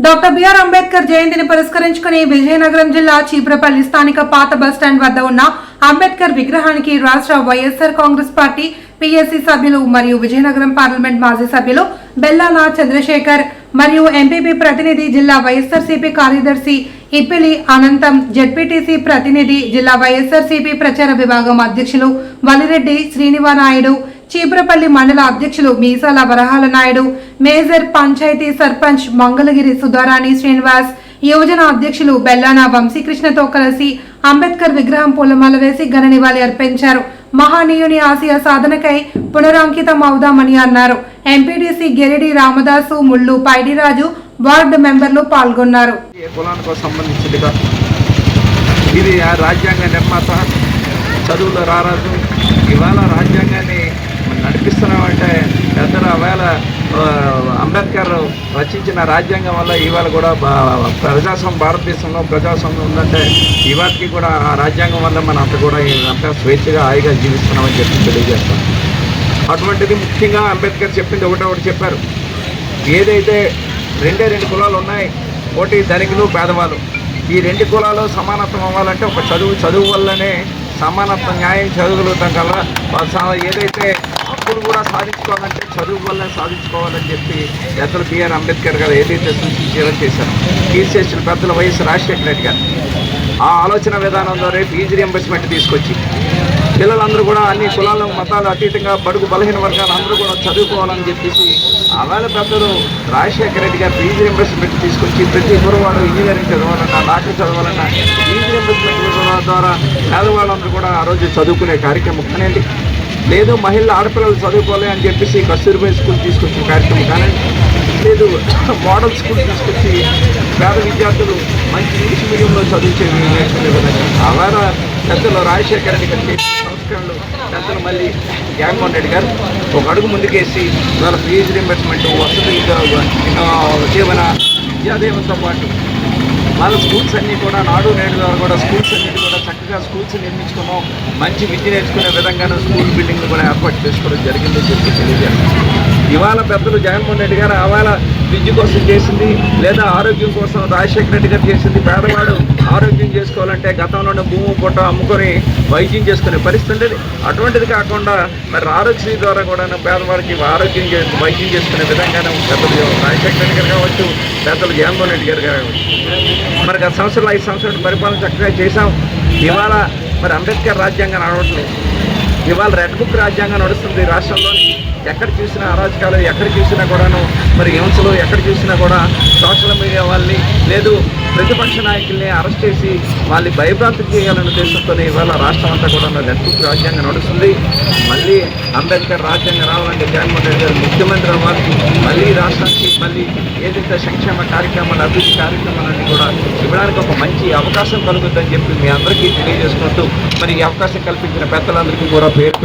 Doctor BR Ambedkar జయంతిని పురస్కరించుకుని విజయనగరం జిల్లా చీపురపల్లి స్థానిక పాత బస్టాండ్ వద్ద ఉన్న అంబేద్కర్ విగ్రహానికి రాష్ట్ర వైఎస్ఆర్ కాంగ్రెస్ పార్టీ పిఎస్సి సభ్యులు మరియు విజయనగరం పార్లమెంట్ మాజీ సభ్యులు బెల్లాల చంద్రశేఖర్ మరియు ఎంపీపీ ప్రతినిధి జిల్లా వైఎస్ఆర్సీపీ కార్యదర్శి ఇప్పిలి అనంతం జెడ్పీటీసీ ప్రతినిధి జిల్లా వైఎస్ఆర్సీపీ ప్రచార విభాగం అధ్యక్షులు వలిరెడ్డి శ్రీనివానాయుడు చీపురపల్లి మండల అధ్యక్షులు మీసాల వరహాల నాయుడు మేజర్ పంచాయతీ సర్పంచ్ మంగళగిరి సుధారాణి శ్రీనివాస్ యువజన అధ్యక్షులు బెల్లాన వంశీకృష్ణతో కలిసి అంబేద్కర్ విగ్రహం పూలమాల వేసి ఘన నివాళి అర్పించారు. మహానీయుని ఆసియా సాధనకై పునరాంకితం అవుదామని అన్నారు. ఎంపీటీసీ గెరిడి రామదాసు ముళ్ళు పైడిరాజు వార్డు మెంబర్లు పాల్గొన్నారు. ఇది రాజ్యాంగ నిర్మాత చదువుల రారాజు. ఇవాళ రాజ్యాంగాన్ని నడిపిస్తున్నామంటే పెద్దల వేళ అంబేద్కర్ రచించిన రాజ్యాంగం వల్ల ఇవాళ కూడా బా- ప్రజాస్వామ్యం భారతదేశంలో ప్రజాస్వామ్యం ఉందంటే ఇవాటికి కూడా ఆ రాజ్యాంగం వల్ల మనం అంత కూడా అంతా స్వేచ్ఛగా హాయిగా జీవిస్తున్నామని చెప్పి తెలియజేస్తాం అటువంటిది ముఖ్యంగా అంబేద్కర్ చెప్పింది ఒకటే ఒకటి చెప్పారు. ఏదైతే రెండే రెండు కులాలు ఉన్నాయి ఒకటి ధనికులు పేదవాళ్ళు ఈ రెండు కులాలు సమానత్వం అవ్వాలంటే ఒక చదువు చదువు వల్లనే సమానత్వ న్యాయం చదవగలుగుతాం కదా వాళ్ళ ఏదైతే అప్పులు కూడా సాధించుకోవాలంటే చదువు వల్ల సాధించుకోవాలని చెప్పి పెద్దలు బిఆర్ అంబేద్కర్ గారు ఏదైతే సూచించారో చేశారు. తీసేసిన పెద్దల వైఎస్ రాజశేఖర రెడ్డి గారు. ఆ ఆలోచన విధానం ద్వారా ఫీజు రియంబర్స్మెంట్ తీసుకొచ్చి పిల్లలందరూ కూడా అన్ని కులాల మతాలు అతీతంగా బడుగు బలహీన వర్గాలు అందరూ కూడా చదువుకోవాలని చెప్పేసి అవేళ పెద్దలు రాజశేఖర రెడ్డి గారు ఫీజు రింబర్స్మెంట్ తీసుకొచ్చి ప్రతి గురువాడు ఇంజనీరింగ్ చదవాలన్నా డాక్టర్ చదవాలన్నా ఫీజు రింబర్స్మెంట్ ద్వారా పేదవాళ్ళందరూ కూడా ఆ రోజు చదువుకునే కార్యక్రమం కానివ్వండి లేదు మహిళలు ఆడపిల్లలు చదువుకోవాలి అని చెప్పేసి కస్తూరిబాయి స్కూల్ తీసుకొచ్చిన కార్యక్రమం కానివ్వండి లేదు మోడల్ స్కూల్ తీసుకొచ్చి పేద విద్యార్థులు మంచి ఇంగ్లీష్ మీడియంలో చదివించే నేర్చుకునే విధంగా అలాగా పెద్దలు రాజశేఖర రెడ్డి గారు చేసిన పెద్దలు మళ్ళీ జగన్మోహన్ రెడ్డి గారు ఒక అడుగు ముందుకేసి వాళ్ళ ఫీజు రింబర్స్మెంట్ వసతి ఆ, జీవన విద్యాదేవంతో పాటు వాళ్ళ స్కూల్స్ అన్నీ కూడా నాడు నేడు ద్వారా కూడా స్కూల్స్ అన్నిటి కూడా చక్కగా స్కూల్స్ నిర్మించుకున్నాం. మంచి విద్య నేర్చుకునే విధంగానే స్కూల్ బిల్డింగ్లు కూడా ఏర్పాటు చేసుకోవడం జరిగిందని చెప్పి తెలియజేస్తాం ఇవాళ పెద్దలు జగన్మోహన్ రెడ్డి గారు ఆవాల విద్య కోసం చేసింది లేదా ఆరోగ్యం కోసం రాజశేఖర రెడ్డి గారు చేసింది. పేదవాడు ఆరోగ్యం చేసుకోవాలంటే గతంలోనే భూమి పుట్ట అమ్ముకొని వైద్యం చేసుకునే పరిస్థితి ఉండేది. అటువంటిది కాకుండా మరి ఆరోగ్యశ్రీ ద్వారా కూడా పేదవాడికి ఆరోగ్యం చే వైద్యం చేసుకునే విధంగానే పెద్దలు రాజశేఖర రెడ్డి గారు కావచ్చు పెద్దలు జగన్మోహన్ రెడ్డి గారు కావచ్చు. మరి గత సంవత్సరాలు ఐదు సంవత్సరాలు పరిపాలన చక్కగా చేశాం. ఇవాళ మరి అంబేద్కర్ రాజ్యాంగం నడవట్లేదు ఇవాళ రెడ్ బుక్ రాజ్యాంగం నడుస్తుంది. రాష్ట్రంలోని ఎక్కడ చూసినా అరాజకాలు ఎక్కడ చూసినా కూడాను మరి హింసలు ఎక్కడ చూసినా కూడా సోషల్ మీడియా వాళ్ళని లేదు ప్రతిపక్ష నాయకుల్ని అరెస్ట్ చేసి వాళ్ళని భయభ్రాంతి చేయాలనే ఉద్దేశంతో ఇవాళ రాష్ట్రం అంతా కూడా రెడ్ బుక్ రాజ్యాంగం నడుస్తుంది. మళ్ళీ అంబేద్కర్ రాజ్యాంగం రావాలంటే జగన్మోహన్ రెడ్డి గారు ముఖ్యమంత్రి అవ్వాలి. మళ్ళీ రాష్ట్రానికి మళ్ళీ ఏదైతే సంక్షేమ కార్యక్రమాలు అభివృద్ధి కార్యక్రమాలన్నీ కూడా ఇవ్వడానికి ఒక మంచి అవకాశం కలుగుతుందని చెప్పి మీ అందరికీ తెలియజేసుకుంటూ మరి ఈ అవకాశం కల్పించిన పెద్దలందరికీ కూడా పేరు